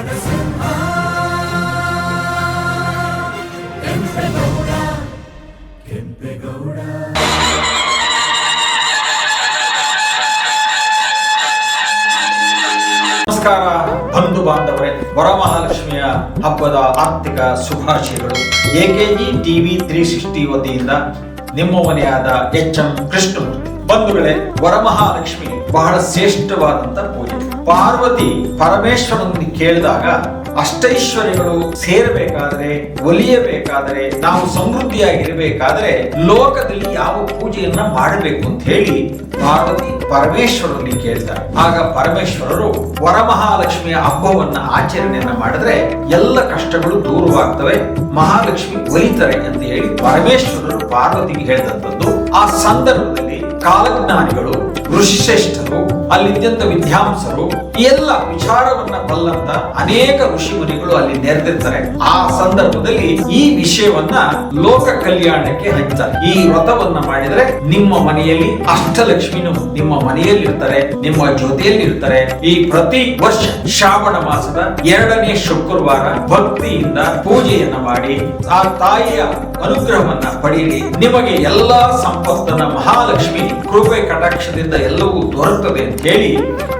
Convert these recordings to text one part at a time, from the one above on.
ನಮಸ್ಕಾರ, ಬಂಧು ಬಾಂಧವರೇ, ವರಮಹಾಲಕ್ಷ್ಮಿಯ ಹಬ್ಬದ ಆರ್ಥಿಕ ಶುಭಾಶಯಗಳು. ಎಕೆಜಿ ಟಿವಿ ತ್ರೀ ಸಿಕ್ಸ್ಟಿ ವತಿಯಿಂದ ನಿಮ್ಮ ಮನೆಯಾದ ಎಚ್ ಎಂ ಕೃಷ್ಣ ಬಂಧುಗಳೇ, ವರಮಹಾಲಕ್ಷ್ಮಿ ಬಹಳ ಶ್ರೇಷ್ಠವಾದಂತ ಪೂಜೆ. ಪಾರ್ವತಿ ಪರಮೇಶ್ವರನಲ್ಲಿ ಕೇಳಿದಾಗ, ಅಷ್ಟೈಶ್ವರ್ಯಗಳು ಸೇರಬೇಕಾದ್ರೆ, ಒಲಿಯಬೇಕಾದ್ರೆ, ನಾವು ಸಮೃದ್ಧಿಯಾಗಿರಬೇಕಾದ್ರೆ ಲೋಕದಲ್ಲಿ ಯಾವ ಪೂಜೆಯನ್ನ ಮಾಡಬೇಕು ಅಂತ ಹೇಳಿ ಪಾರ್ವತಿ ಪರಮೇಶ್ವರನಲ್ಲಿ ಕೇಳ್ತಾರೆ. ಆಗ ಪರಮೇಶ್ವರರು ವರಮಹಾಲಕ್ಷ್ಮಿಯ ಹಬ್ಬವನ್ನ ಆಚರಣೆಯನ್ನ ಮಾಡಿದ್ರೆ ಎಲ್ಲ ಕಷ್ಟಗಳು ದೂರವಾಗ್ತವೆ. ಮಹಾಲಕ್ಷ್ಮಿ ಒಲಿತಾರೆ ಅಂತ ಹೇಳಿ ಪರಮೇಶ್ವರರು ಪಾರ್ವತಿಗೆ ಹೇಳಿದಂಥದ್ದು. ಆ ಸಂದರ್ಭದಲ್ಲಿ ಕಾಲಜ್ಞಾನಿಗಳು, ಋಷಿಶ್ರೇಷ್ಠರು ಅಲ್ಲಿದ್ದಂತ ವಿದ್ಯಾಂಸರು ಎಲ್ಲ ವಿಚಾರವನ್ನ ಬಲ್ಲಂತ ಅನೇಕ ಋಷಿ ಮುನಿಗಳು ಅಲ್ಲಿ ನೆರೆದಿರ್ತಾರೆ. ಆ ಸಂದರ್ಭದಲ್ಲಿ ಈ ವಿಷಯವನ್ನ ಲೋಕ ಕಲ್ಯಾಣಕ್ಕೆ ಹಂಚ್ತಾರೆ ಈ ವ್ರತವನ್ನ ಮಾಡಿದ್ರೆ ನಿಮ್ಮ ಮನೆಯಲ್ಲಿ ಅಷ್ಟಲಕ್ಷ್ಮಿನೂ ನಿಮ್ಮ ಮನೆಯಲ್ಲಿ ಇರ್ತಾರೆ ನಿಮ್ಮ ಜೊತೆಯಲ್ಲಿ ಇರ್ತಾರೆ ಈ ಪ್ರತಿ ವರ್ಷ ಶ್ರಾವಣ ಮಾಸದ ಎರಡನೇ ಶುಕ್ರವಾರ ಭಕ್ತಿಯಿಂದ ಪೂಜೆಯನ್ನ ಮಾಡಿ, ಆ ತಾಯಿಯ ಅನುಗ್ರಹವನ್ನ ಪಡೆಯಿರಿ ನಿಮಗೆ ಎಲ್ಲಾ ಸಂಪತ್ತನ್ನ ಮಹಾಲಕ್ಷ್ಮಿ ಕೃಪೆ ಕಟಾಕ್ಷದಿಂದ ಎಲ್ಲವೂ ದೊರಕುತ್ತದೆ ಹೇಳಿ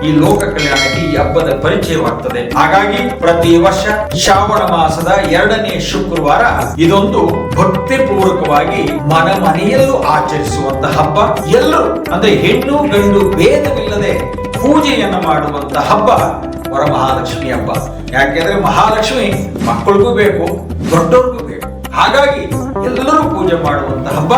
ಈ ಲೋಕ ಕಲ್ಯಾಣಕ್ಕೆ ಈ ಹಬ್ಬದ ಪರಿಚಯವಾಗ್ತದೆ ಹಾಗಾಗಿ ಪ್ರತಿ ವರ್ಷ ಶ್ರಾವಣ ಮಾಸದ ಎರಡನೇ ಶುಕ್ರವಾರ ಇದೊಂದು ಭಕ್ತಿ ಪೂರ್ವಕವಾಗಿ ಮನ ಮನೆಯಲ್ಲೂ ಆಚರಿಸುವಂತ ಹಬ್ಬ. ಎಲ್ಲರೂ, ಅಂದ್ರೆ ಹೆಣ್ಣು, ಗಂಡು ಭೇದವಿಲ್ಲದೆ ಪೂಜೆಯನ್ನು ಮಾಡುವಂತ ಹಬ್ಬ ವರಮಹಾಲಕ್ಷ್ಮಿ ಹಬ್ಬ. ಯಾಕೆಂದ್ರೆ ಮಹಾಲಕ್ಷ್ಮಿ ಮಕ್ಕಳಿಗೂ ಬೇಕು, ದೊಡ್ಡವ್ರಿಗೂ ಬೇಕು. ಹಾಗಾಗಿ ಎಲ್ಲರೂ ಪೂಜೆ ಮಾಡುವಂತ ಹಬ್ಬ.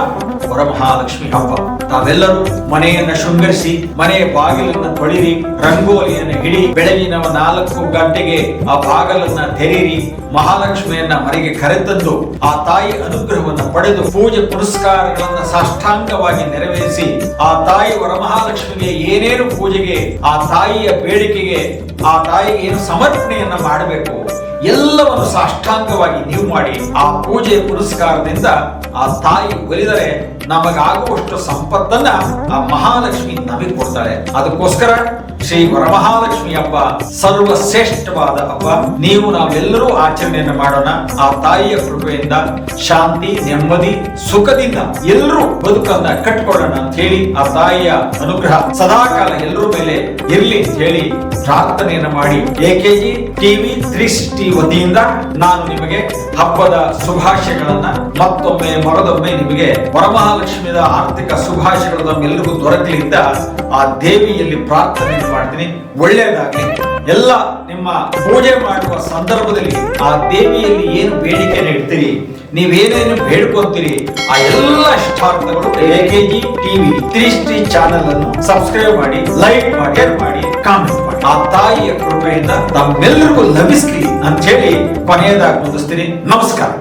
ವರಮಹಾಲಕ್ಷ್ಮಿ ಹಬ್ಬ. ತಾವೆಲ್ಲರೂ ಮನೆಯನ್ನ ಶೃಂಗರಿಸಿ, ಮನೆಯ ಬಾಗಿಲನ್ನ ತೊಳಿರಿ, ರಂಗೋಲಿಯನ್ನು ಹಿಡಿ, ಬೆಳಗಿನ ನಾಲ್ಕು ಗಂಟೆಗೆ ಆ ಬಾಗಿಲನ್ನ ತೆರೀರಿ, ಮಹಾಲಕ್ಷ್ಮಿಯನ್ನ ಮನೆಗೆ ಕರೆತಂದು, ಆ ತಾಯಿ ಅನುಗ್ರಹವನ್ನು ಪಡೆದು, ಪೂಜೆ ಪುರಸ್ಕಾರಗಳನ್ನ ಸಾಷ್ಟಾಂಗವಾಗಿ ನೆರವೇರಿಸಿ, ಆ ತಾಯಿ ವರಮಹಾಲಕ್ಷ್ಮಿಗೆ ಏನೇನು ಪೂಜೆಗೆ, ಆ ತಾಯಿಯ ಬೇಡಿಕೆಗೆ ಆ ತಾಯಿಗೆ ಏನು ಸಮರ್ಪಣೆಯನ್ನ ಮಾಡಬೇಕು? ಎಲ್ಲವನ್ನು ಸಾಷ್ಟಾಂಗವಾಗಿ ನೀವು ಮಾಡಿ ಆ ಪೂಜೆಯ ಪುರಸ್ಕಾರದಿಂದ ಆ ತಾಯಿ ಒಲಿದರೆ ನಮಗಾಗುವಷ್ಟು ಸಂಪತ್ತನ್ನ ಆ ಮಹಾಲಕ್ಷ್ಮಿ ನಮಗೆ ಕೊಡ್ತಾಳೆ. ಅದಕ್ಕೋಸ್ಕರ ಶ್ರೀ ವರಮಹಾಲಕ್ಷ್ಮಿ ಹಬ್ಬ ಸರ್ವಶ್ರೇಷ್ಠವಾದ ಹಬ್ಬ. ನೀವು ನಾವೆಲ್ಲರೂ ಆಚರಣೆಯನ್ನು ಮಾಡೋಣ. ಆ ತಾಯಿಯ ಕೃಪೆಯಿಂದ, ಶಾಂತಿ, ನೆಮ್ಮದಿ, ಸುಖದಿಂದ ಎಲ್ಲರೂ ಬದುಕನ್ನ ಕಟ್ಕೊಳ್ಳೋಣ ಅಂತ ಹೇಳಿ ಆ ತಾಯಿಯ ಅನುಗ್ರಹ ಸದಾಕಾಲ ಎಲ್ಲರ ಮೇಲೆ ಇರ್ಲಿ ಅಂತ ಹೇಳಿ ಪ್ರಾರ್ಥನೆಯನ್ನು ಮಾಡಿ. ಎಕೆಜಿ ಟಿವಿ ತ್ರೀ ಸಿಕ್ಸ್ಟಿ ವತಿಯಿಂದ ನಾನು ನಿಮಗೆ ಹಬ್ಬದ ಶುಭಾಶಯಗಳನ್ನ ಮತ್ತೊಮ್ಮೆ, ಮರದೊಮ್ಮೆ ನಿಮಗೆ ವರಮಹಾಲಕ್ಷ್ಮಿಯ ಆರ್ಥಿಕ ಶುಭಾಶಯಗಳು ನಮ್ಮೆಲ್ಲರಿಗೂ ದೊರಕಲಿದ್ದ ಆ ದೇವಿಯಲ್ಲಿ ಪ್ರಾರ್ಥನೆ ಮಾಡ್ತೀನಿ. ಒಳ್ಳೆಯದಾಗಲಿ. ಎಲ್ಲ ನಿಮ್ಮ ಪೂಜೆ ಮಾಡುವ ಸಂದರ್ಭದಲ್ಲಿ ಆ ದೇವಿಯಲ್ಲಿ ಏನು ಬೇಡಿಕೆಯನ್ನು ಇಡ್ತೀರಿ? ನೀವೇನೇನು ಬೇಡ್ಕೊತೀರಿ? ಆ ಎಲ್ಲ ಇಷ್ಟಾರ್ಥಗಳು ಎಕೆಜಿ ಟಿವಿ ತ್ರೀ ಸ್ಟಿ ಚಾನೆಲ್ ಅನ್ನು ಸಬ್ಸ್ಕ್ರೈಬ್ ಮಾಡಿ, ಲೈಕ್ ಮಾಡಿ, ಶೇರ್ ಮಾಡಿ ಕಾಮೆಂಟ್ ಮಾಡಿ. ಆ ತಾಯಿಯ ಕೃಪೆಯಿಂದ ತಮ್ಮೆಲ್ಲರಿಗೂ ಲಭಿಸ್ಲಿ ಅಂತ ಹೇಳಿ ಕೊನೆಯದಾಗಿ ಮುಗಿಸ್ತೀನಿ. ನಮಸ್ಕಾರ.